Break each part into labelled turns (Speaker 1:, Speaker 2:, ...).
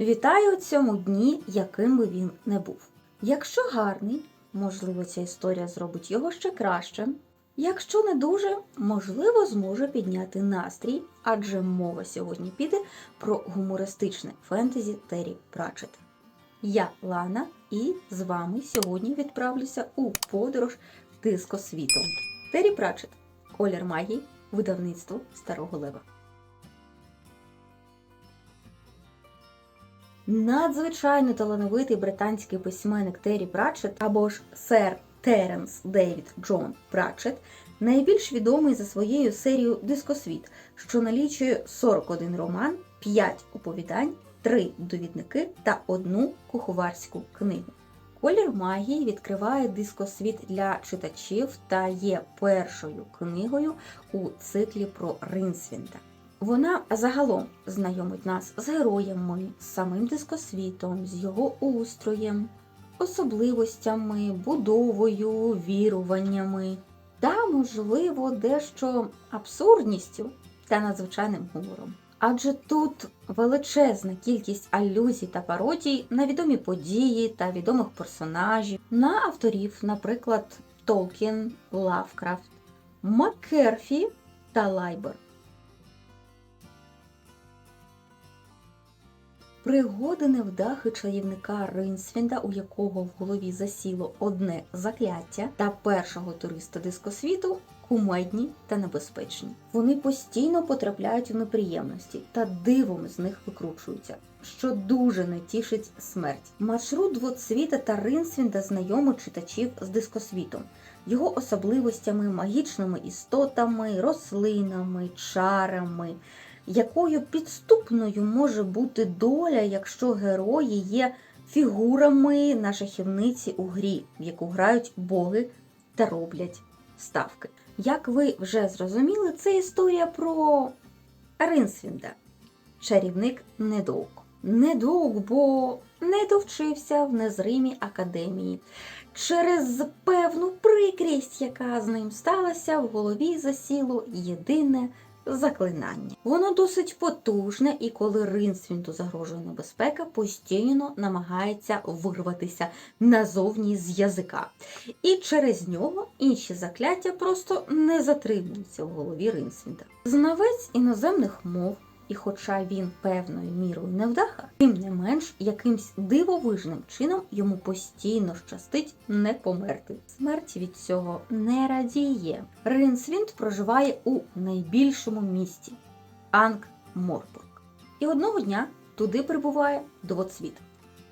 Speaker 1: Вітаю у цьому дні, яким би він не був. Якщо гарний, можливо, ця історія зробить його ще кращим. Якщо не дуже, можливо, зможе підняти настрій, адже мова сьогодні піде про гумористичне фентезі Террі Пратчет. Я Лана, і з вами сьогодні відправлюся у подорож дискосвітом. Террі Пратчет. Колір магії, видавництво Старого Лева. Надзвичайно талановитий британський письменник Террі Пратчет або ж сер Теренс Девід Джон Пратчет найбільш відомий за своєю серією Дискосвіт, що налічує 41 роман, 5 оповідань, 3 довідники та одну куховарську книгу. Колір магії відкриває дискосвіт для читачів та є першою книгою у циклі про Ринсвінда. Вона загалом знайомить нас з героями, з самим дискосвітом, з його устроєм, особливостями, будовою, віруваннями та, можливо, дещо абсурдністю та надзвичайним гумором. Адже тут величезна кількість алюзій та пародій на відомі події та відомих персонажів, на авторів, наприклад, Толкін, Лавкрафт, Маккерфі та Лайбер. Пригоди невдахи чарівника Ринсвінда, у якого в голові засіло одне закляття, та першого туриста дискосвіту кумедні та небезпечні. Вони постійно потрапляють у неприємності та дивом з них викручуються, що дуже не тішить смерть. Маршрут двоцвіта та Ринсвінда знайомить читачів з дискосвітом, його особливостями, магічними істотами, рослинами, чарами якою підступною може бути доля, якщо герої є фігурами на шахівниці у грі, в яку грають боги та роблять ставки. Як ви вже зрозуміли, це історія про Ринсвінда, чарівник недовг. Недовг, бо не довчився в незримій академії. Через певну прикрість, яка з ним сталася, в голові засіло єдине заклинання. Воно досить потужне, і коли Ринсвінту загрожує небезпека, постійно намагається вирватися назовні з язика. І через нього інші закляття просто не затримуються в голові Ринсвінда. Знавець іноземних мов. І хоча він певною мірою невдаха, тим не менш якимсь дивовижним чином йому постійно щастить не померти. Смерть від цього не радіє. Ринсвінд проживає у найбільшому місті Анк-Морпург. І одного дня туди прибуває двоцвіт,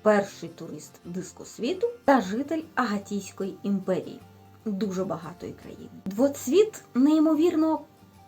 Speaker 1: перший турист дискосвіту та житель Агатійської імперії, дуже багатої країни. Двоцвіт неймовірно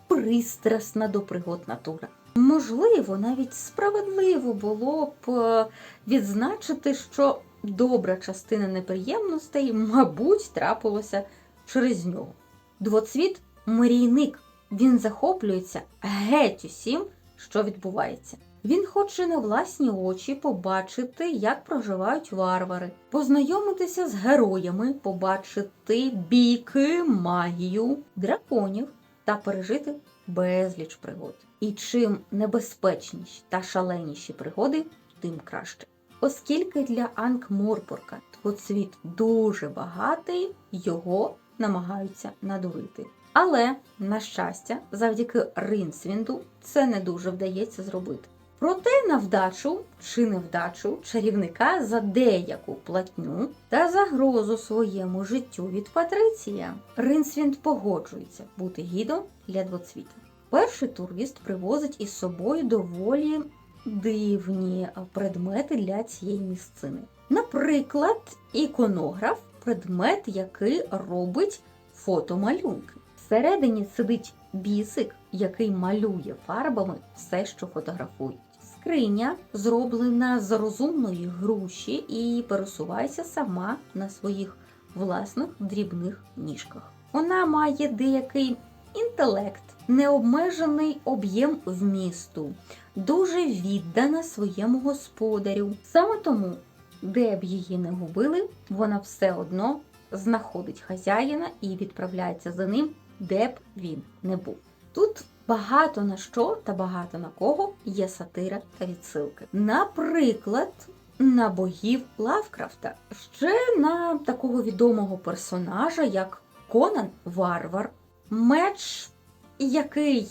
Speaker 1: пристрасна до пригод натура. Можливо, навіть справедливо було б е, відзначити, що добра частина неприємностей, мабуть, трапилося через нього. Двоцвіт мрійник. Він захоплюється геть усім, що відбувається. Він хоче на власні очі побачити, як проживають варвари, познайомитися з героями, побачити біки, магію, драконів та пережити безліч пригод. І чим небезпечніші та шаленіші пригоди, тим краще. Оскільки для Анкморпорка твоцвіт дуже багатий, його намагаються надурити. Але, на щастя, завдяки Ринсвінду це не дуже вдається зробити. Проте на вдачу чи невдачу чарівника за деяку платню та загрозу своєму життю від Патриція Ринсвінд погоджується бути гідом для двоцвіта. Перший турист привозить із собою доволі дивні предмети для цієї місцини. Наприклад, іконограф предмет, який робить фотомалюнки. Всередині сидить бісик, який малює фарбами все, що фотографують. Скриня зроблена з розумної груші і пересувається сама на своїх власних дрібних ніжках. Вона має деякий інтелект, необмежений об'єм вмісту, дуже віддана своєму господарю. Саме тому, де б її не губили, вона все одно знаходить хазяїна і відправляється за ним, де б він не був. Тут Багато на що та багато на кого є сатира та відсилки. Наприклад, на богів Лавкрафта, ще на такого відомого персонажа, як Конан Варвар, меч, який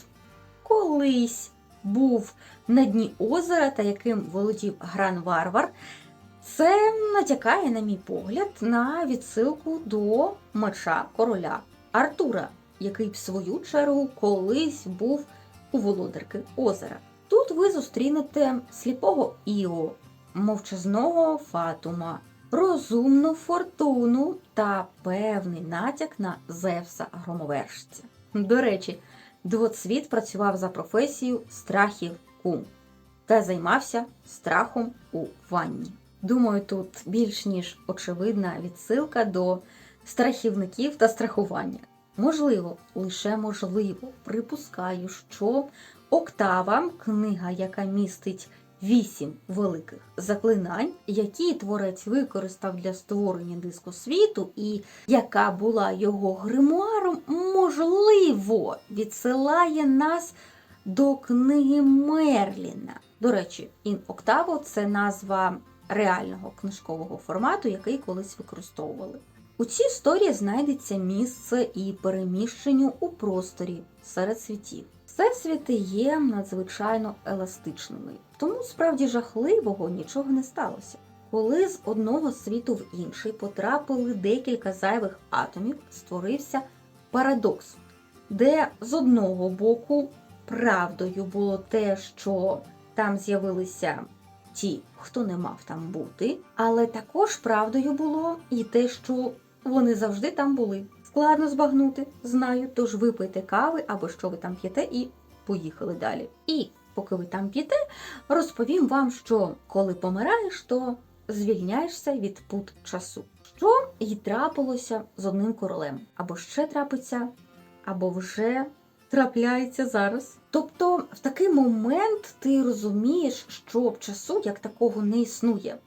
Speaker 1: колись був на дні озера та яким володів Гран Варвар. Це натякає, на мій погляд, на відсилку до меча короля Артура, який в свою чергу колись був у володарки озера. Тут ви зустрінете сліпого Іо, мовчазного Фатума, розумну фортуну та певний натяк на Зевса громовержця. До речі, двоцвіт працював за професією страхів кум та займався страхом у ванні. Думаю, тут більш ніж очевидна відсилка до страхівників та страхування. Можливо, лише можливо, припускаю, що Октава книга, яка містить вісім великих заклинань, які творець використав для створення дискосвіту, і яка була його гримуаром, можливо, відсилає нас до книги Мерліна. До речі, Ін Октаво це назва реального книжкового формату, який колись використовували. У цій історії знайдеться місце і переміщенню у просторі серед світів. Всесвіти є надзвичайно еластичними, тому справді жахливого нічого не сталося. Коли з одного світу в інший потрапили декілька зайвих атомів, створився парадокс, де з одного боку правдою було те, що там з'явилися ті, хто не мав там бути, але також правдою було і те, що вони завжди там були. Складно збагнути, знаю, тож випийте кави або що ви там п'єте, і поїхали далі. І поки ви там п'єте, розповім вам, що коли помираєш, то звільняєшся від пут часу. Що й трапилося з одним королем, або ще трапиться, або вже трапляється зараз. Тобто, в такий момент ти розумієш, що часу як такого не існує.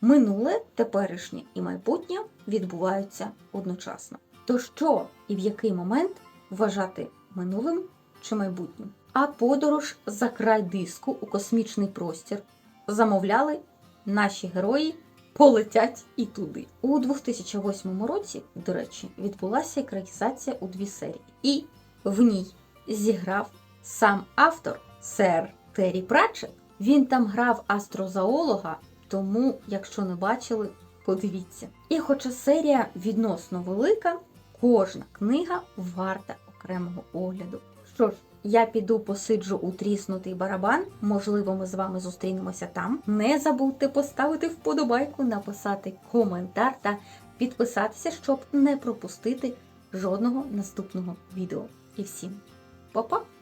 Speaker 1: Минуле, теперішнє і майбутнє відбуваються одночасно. То що і в який момент вважати минулим чи майбутнім? А подорож за край диску у космічний простір замовляли наші герої. Полетять і туди. У 2008 році, до речі, відбулася екранізація у дві серії, і в ній зіграв сам автор сер Террі Пратчет. Він там грав астрозоолога, тому, якщо не бачили, подивіться. І хоча серія відносно велика, кожна книга варта окремого огляду. Що ж, я піду посиджу у тріснутий барабан. Можливо, ми з вами зустрінемося там. Не забудьте поставити вподобайку, написати коментар та підписатися, щоб не пропустити жодного наступного відео. І всім па-па!